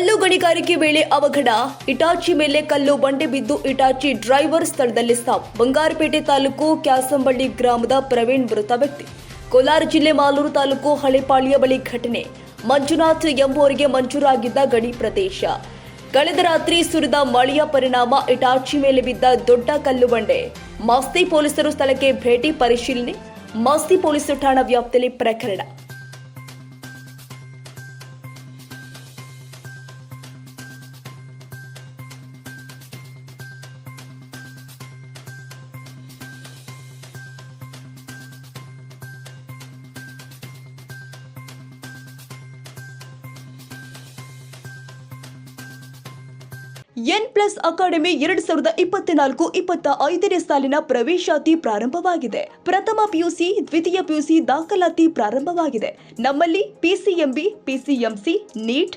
ಕಲ್ಲು ಗಣಿಗಾರಿಕೆ ವೇಳೆ ಅವಘಡ. ಇಟಾಚಿ ಮೇಲೆ ಕಲ್ಲು ಬಂಡೆ ಬಿದ್ದು ಇಟಾಚಿ ಡ್ರೈವರ್ ಸ್ಥಳದಲ್ಲಿ ಸಾವು. ಬಂಗಾರಪೇಟೆ ತಾಲೂಕು ಕ್ಯಾಸಂಬಳ್ಳಿ ಗ್ರಾಮದ ಪ್ರವೀಣ್ ಮೃತ ವ್ಯಕ್ತಿ. ಕೋಲಾರ ಜಿಲ್ಲೆ ಮಾಲೂರು ತಾಲೂಕು ಹಳೆಪಾಳ್ಯ ಬಳಿ ಘಟನೆ. ಮಂಜುನಾಥ್ ಎಂಬುವರಿಗೆ ಮಂಜೂರಾಗಿದ್ದ ಗಡಿ ಪ್ರದೇಶ. ಕಳೆದ ರಾತ್ರಿ ಸುರಿದ ಮಳೆಯ ಪರಿಣಾಮ ಇಟಾಚಿ ಮೇಲೆ ಬಿದ್ದ ದೊಡ್ಡ ಕಲ್ಲು ಬಂಡೆ. ಮಾಸ್ತಿ ಪೊಲೀಸರು ಸ್ಥಳಕ್ಕೆ ಭೇಟಿ ಪರಿಶೀಲನೆ. ಮಾಸ್ತಿ ಪೊಲೀಸರು ಠಾಣಾ ವ್ಯಾಪ್ತಿಯಲ್ಲಿ ಪ್ರಕರಣ. ಎನ್ ಪ್ಲಸ್ ಅಕಾಡೆಮಿ ಎರಡ್ ಸಾವಿರದ ಇಪ್ಪತ್ನಾಲ್ಕು ಇಪ್ಪತ್ತ ಐದನೇ ಸಾಲಿನ ಪ್ರವೇಶಾತಿ ಪ್ರಾರಂಭವಾಗಿದೆ. ಪ್ರಥಮ ಪಿಯುಸಿ, ದ್ವಿತೀಯ ಪಿಯುಸಿ ದಾಖಲಾತಿ ಪ್ರಾರಂಭವಾಗಿದೆ. ನಮ್ಮಲ್ಲಿ PCMB PCMC NEET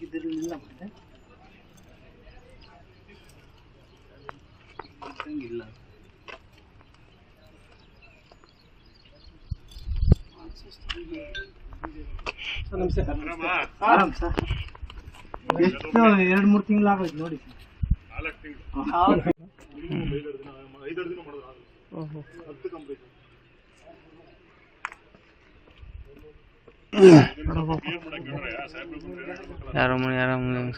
ಇದರಲ್ಲಿಲ್ಲ ಮತ್ತೆ ಇಲ್ಲ ಸರ್ ನಮಸ್ತೆ ಆರಾಮ್ ಸರ್ ಎಷ್ಟು ಎರಡು ಮೂರು ತಿಂಗಳು ಆಗೋಯ್ತು ನೋಡಿ ಹೌದು ಯಾರೋ ಮನೆ ಯಾರೋ ಮನೆ ಹೆಂಗ್